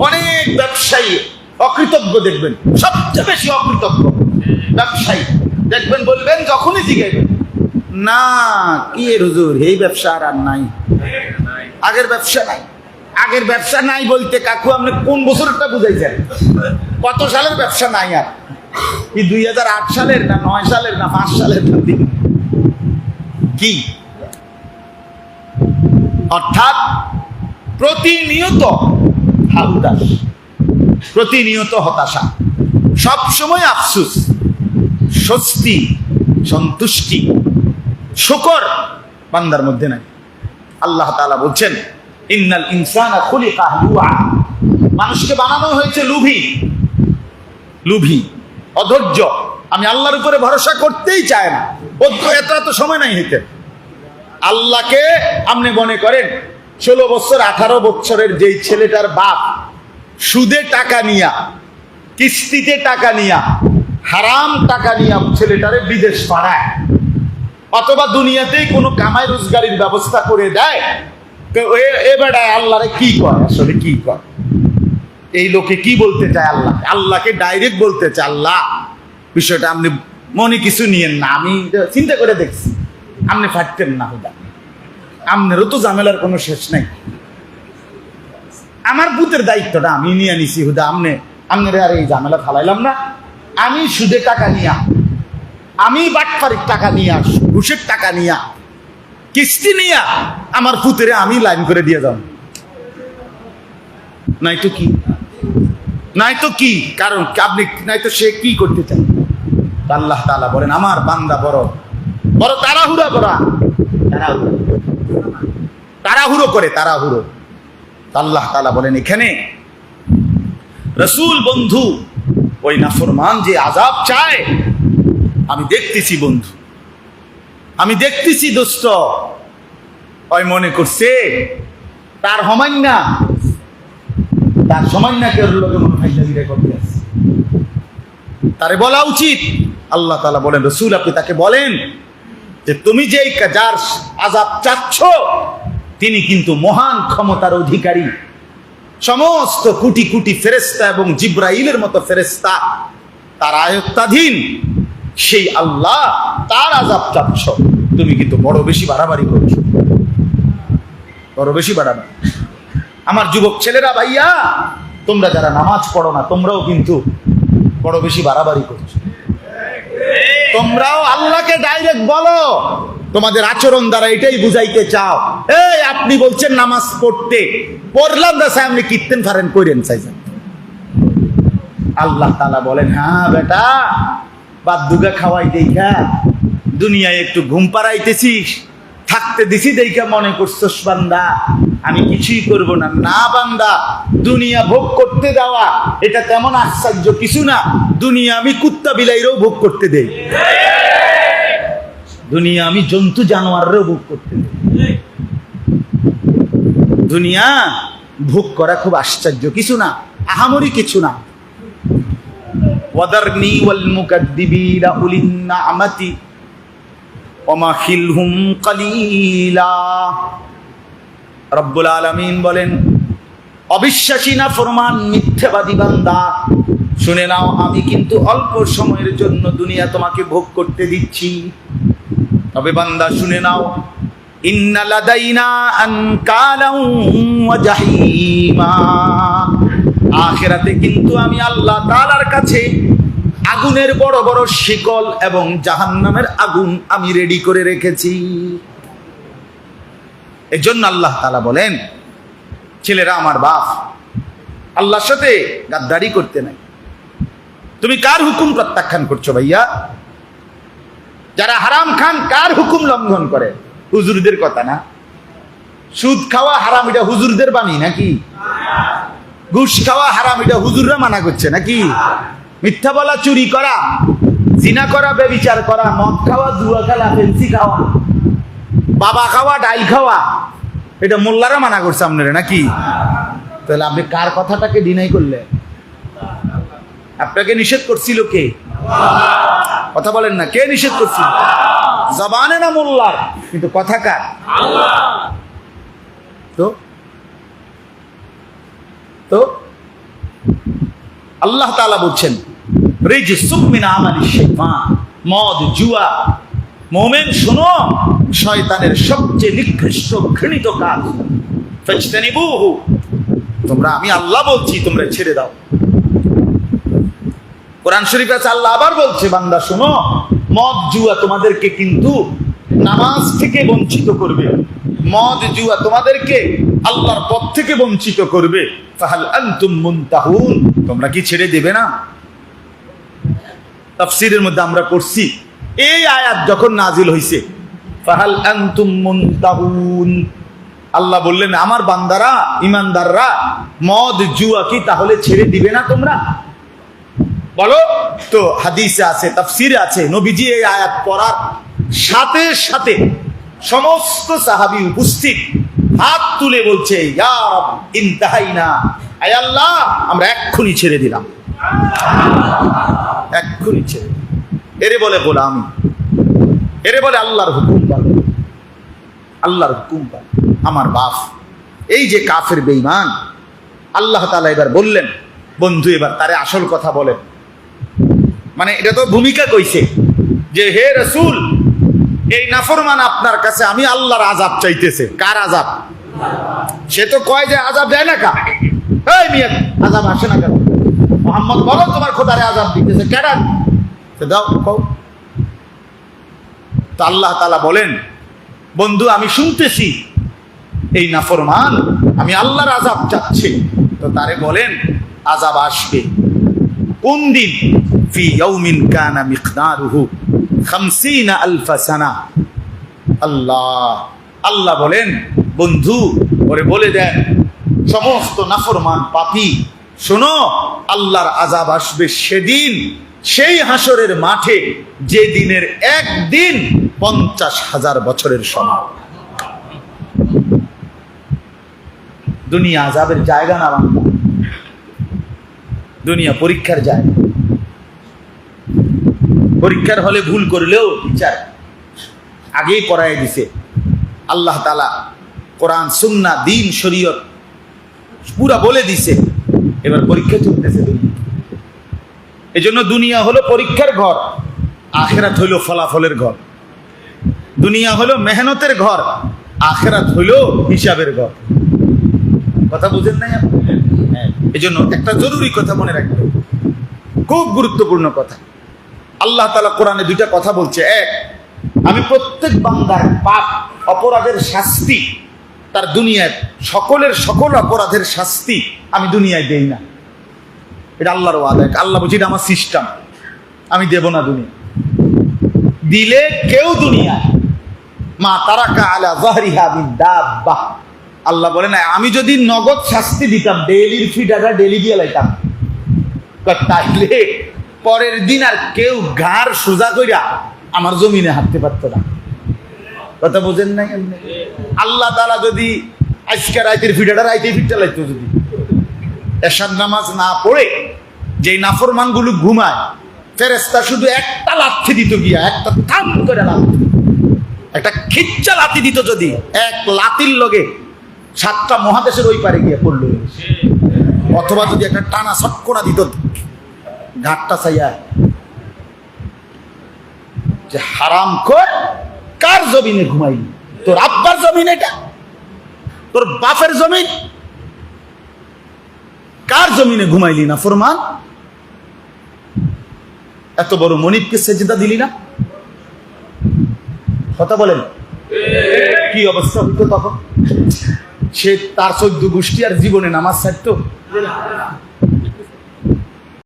অনেক ব্যবসায়ী অকৃতজ্ঞ দেখবেন, সবচেয়ে বেশি অকৃতজ্ঞ ব্যবসায়ী। দেখবেন, বলবেন, যখনই জিগাইবেন, না, কি হুজুর, এই ব্যবসা আর আর নাই। আগের ব্যবসা নাই। আগের ব্যবসা নাই বলতে কাকু, আপনি কোন বছরটা বুঝাইছেন? কত সালের ব্যবসা নাই আর? কি দুই হাজার আট সালের না নয় সালের না পাঁচ সালের? কি? অর্থাৎ প্রতিনিয়ত হাউদাস প্রতিনিয়ত হতাশা। সব সময় আফসুস। স্বস্তি, সন্তুষ্টি, শুকর বান্দার মধ্যে নাই। আল্লাহ তাআলা বলছেন, ইন্নাল ইনসানা খুলিকা হালুয়া মানুষকে বানানো হয়েছে লুভি। লুভি, অধৈর্য। আমি আল্লাহর উপরে ভরসা করতেই চায় না। এত সময় নাই হইতে আল্লাহকে আপনি মনে করেন ষোলো বছর, আঠারো বছরের যেই ছেলেটার বাপ সুদে টাকা নিয়া, কিস্তিতে টাকা নিয়া, হারাম টাকা নিয়া ছেলেটারে বিদেশ পাঠায়, অথবা দুনিয়াতেই কোনো কামাই রোজগারির ব্যবস্থা করে দেয়, তো এ- বেড়ায় আল্লাহরে কি কয়? আসলে কি কয়? এই লোকে কি বলতে চায় আল্লাহ আল্লাহকে ডাইরেক্ট বলতে চায় আল্লাহ। বিষয়টা আপনি মনে কিছু নিয়েন না, আমি চিন্তা করে দেখছি। আপনি ফাটতেন না, হুদা। আপনারও তো ঝামেলার কোনো শেষ নাই। আমার ভূতের দায়িত্বটা আমি নিয়ে নিছি, হুদা, আমনে। আপনারা আর এই ঝামেলা ফালাইলাম না। আমি সুদে টাকা নিয়া, আমি বাটপারির টাকা নিয়া, ঘুষের টাকা নিয়া, কিস্তি নিয়া আমার পুতেরে আমি লাইন করে দিয়ে যাব নাই তো কি? নাই তো কি? কারণ আপনি, নাই তো সে কি করতে চান আল্লাহ তাআলা বলেন, আমার বান্দা বড় বড় তাড়াহুড়া করা। তাড়াহুড়ো। তাড়াহুড়ো করে, তাড়াহুড়ো। আল্লাহ তালা বলেন, এখানে রসুল বন্ধু, ওই নাফরমান যে আজাব চায়, আমি দেখতেছি বন্ধু। আমি দেখতেছি দোস্ত। ওই মনে করছে, তার হমান্য না তার সমান্য কেউ লোকে মনে তারে বলা উচিত। আল্লাহ তালা বলেন, রসুল, আপনি তাকে বলেন যে, তুমি কা- যার আজাব চাচ্ছ তিনি কিন্তু মহান ক্ষমতার অধিকারী। সমস্ত কোটি কোটি ফেরেস্তা এবং জিব্রাইলের মতো ফেরেস্তা তার আয়ত্তাধীন। সেই আল্লাহ তার আজাব চাচ্ছ। তুমি কিন্তু বড় বেশি বাড়াবাড়ি করছ। বড় বেশি বাড়াবাড়ি। আমার যুবক ছেলেরা, ভাইয়া, তোমরা যারা নামাজ পড়ো না, তোমরাও কিন্তু বড় বেশি বাড়াবাড়ি করছ। তোমরাও আল্লাহকে ডাইরেক্ট বলো। তোমাদের আচরণ দ্বারা এটাই বুঝাইতে চাও। এই, আপনি বলছেন নামাজ পড়তে। পড়লাম সাহেব আপনি কীর্তেন ফারেন, কইরেন চাইছেন আল্লাহ তালা বলেন হ্যাঁ বেটা, বাদ দুগা খাওয়াই দেখা। দুনিয়ায় একটু ঘুম পাড়াইতেছিস, থাকতে দিছি দেখা, মনে করছস, বান্দা। আমি কিছুই করব না। না, বান্দা, দুনিয়া ভোগ করতে দেওয়া, এটা তেমন আশ্চর্য কিছু না। দুনিয়া আমি কুত্তা বিলাইরেও ভোগ করতে দেই। দুনিয়া আমি জন্তু জানোয়ারেরও ভোগ করতে দেই। দুনিয়া ভোগ করা খুব আশ্চর্য। কিছু না, আহামরি কিছু না। বলেন, অবিশ্বাসী না বান্দা? শুনে নাও, আমি কিন্তু অল্প সময়ের জন্য দুনিয়া তোমাকে ভোগ করতে দিচ্ছি। তবে বান্দা, শুনে নাও আখিরাতে কিন্তু আমি আল্লাহ তাআলার কাছে আগুনের বড় বড় শিকল এবং জাহান্নামের আগুন আমি রেডি করে রেখেছি। এজন্য আল্লাহ তাআলা বলেন, ছেলেরা, আমার বাপ আল্লাহর সাথে গাদ্দারি করতে নাই। তুমি কার হুকুম প্রত্যাখ্যান করছ ভাইয়া? যারা হারাম খান কার হুকুম লঙ্ঘন করে? হুজুরদের কথা না? সুদ খাওয়া হারাম, এটা হুজুরদের বাণী নাকি? ঘুষ খাওয়া হারাম, এটা হুজুররা মানা করছে নাকি? মিথ্যা বলা, চুরি করা, জিনা করা বেবিচার করা, মদ খাওয়া জুয়া খেলা, ফেন্সি খাওয়া, বাবা খাওয়া, ডাইল খাওয়া, এটা মোল্লারা মানা করছে আপনারা নাকি? তাহলে আপনি কার কথাটাকে ডিনাই করলে আপনাকে নিষেধ করছিল কে? কথা বলেন না, কে নিষেধ করছিল? জবানে না মোল্লার? কিন্তু কথা কার? তো? তো? আল্লাহ তাআলা বলছেন শাইতান মদ জুয়া। মোমেন শোনো শয়তানের সবচেয়ে নিকৃষ্ট ঘৃণিত কাজ। তোমরা আমি আল্লাহ বলছি তোমরা ছেড়ে দাও। কোরআন শরীফ আছে আল্লাহ আবার বলছে বান্দা শোনো মদ জুয়া তোমাদেরকে কিন্তু নামাজ থেকে বঞ্চিত করবে। মদ জুয়া তোমাদেরকে আল্লাহর পথ থেকে বঞ্চিত করবে। ফাহাল আনতুম মুনতাহুন। তোমরা কি ছেড়ে দেবে না? তাফসীরের মধ্যে আমরা পড়ছি, এই আয়াত যখন নাজিল হইছে, ফাহাল আনতুম মুনতাহুন। আল্লাহ বললেন, আমার বান্দারা, ইমানদাররা, মদ জুয়া কি তাহলে ছেড়ে দিবে না তোমরা? বলো। তো হাদিসে আছে, তাফসিরে আছে, নবীজি এই আয়াত পড়ার সাথে সাথে সমস্ত সাহাবি উপস্থিত হাত তুলে বলছে আল্লাহ, আমরা এক্ষুনি ছেড়ে দিলাম। এক্ষুনি ছেড়ে এরে বলে গোলাম, এরে বলে আল্লাহর হুকুম পালন আল্লাহর হুকুম পালন আমার বাপ। এই যে কাফের বেঈমান, আল্লাহ তালা এবার বললেন, বন্ধু, এবার তারে আসল কথা বলেন। মানে এটা তো ভূমিকা কইছে যে হে রসুল, এই নাফরমান আপনার কাছে আমি আল্লাহর আজাব চাইতেছে। কার আজাব সে তো কয় যে আজাব দেয় না আজাব আসে না কেন? মোহাম্মদ বলো তোমার খোদারে আজাব দিতেছে, কেডা? দাও তো আল্লাহ তালা বলেন, বন্ধু, আমি শুনতেছি এই নাফরমান, আমি আল্লাহর আজাব চাচ্ছি। তো তারে বলেন আজাব আসবে। কোন দিন? ফি ইয়াউমিন কানা মিকদারুহু 50 আলফ সানা। আল্লাহ আল্লাহ বলেন, বন্ধু ওরে বলে দেন, সমস্ত নাফরমান পাপী, শোনো, আল্লাহর আজাব আসবে সেদিন, সেই হাসরের মাঠে যে দিনের একদিন পঞ্চাশ হাজার বছরের সমান দুনিয়া আজাবের জায়গা না বাংলা। দুনিয়া পরীক্ষার জায়গা পরীক্ষার হলে ভুল করলেও বিচার। আগেই করাই দিছে। আল্লাহ তালা কোরআন সুন্না দিন শরীয়ত পুরা বলে দিছে। এবার পরীক্ষা চলতেছে দুনিয়া। এই জন্য দুনিয়া হলো পরীক্ষার ঘর, আখেরাত হইল ফলাফলের ঘর। দুনিয়া হলো মেহনতের ঘর, আখেরাত হইল হিসাবের ঘর। কথা বুঝেন নাই আপনি? হ্যাঁ এই জন্য একটা জরুরি কথা মনে রাখবে। খুব গুরুত্বপূর্ণ কথা। আল্লাহ তালা কোরআনে দুইটা কথা বলছে। এক, আমি প্রত্যেক বান্দার পাপ, অপরাধের শাস্তি, তার দুনিয়ায় সকলের সকল অপরাধের শাস্তি আমি দুনিয়ায় দেই না। এটা আল্লাহর ওয়াদা। আল্লাহ বলছি, এটা আমার সিস্টেম আমি দেব না দুনিয়া। দিলে কেউ দুনিয়ায়, মা তারাকা আলা জাহরিহা বিদাব্বাহ আল্লাহ বলে না আমি যদি নগদ শাস্তি দিতাম ডেলির ফি টাকা ডেলি দিয়ে লাইতাম। তাইলে পরের দিন আর কেউ ঘাড় সোজা কইরা আমার জমিনে হাঁটতে পারত না। কথা বোঝেন নাই আল্লাহ তালা যদি আজকে রাইতের ফিটাটা রাইতে ফিটটা লাগতো যদি। এশার নামাজ না পড়ে যেই নাফরমানগুলো ঘুমায় ফেরেস্তা শুধু একটা লাথি দিত গিয়া, একটা থাম করে লাথি। একটা খিচ্চা লাথি দিত যদি, এক লাতির লগে সাতটা মহাদেশের ওই পারে গিয়ে পড়ল। অথবা যদি একটা টানা সটকোনা দিত, ঘাটটা চাইয়া যে হারাম কর, কার জমিনে ঘুমাইলি? তোর আব্বার জমিন এটা? তোর বাপের জমিন? কার জমিনে ঘুমাইলি না, ফরমান? এত বড় মনিবকে সেজদা দিলি না? কথা বলেন। কি অবস্থা হইতো তখন? সে তার চোদ্দ গোষ্ঠী আর জীবনে নামাজ ছাড়তো?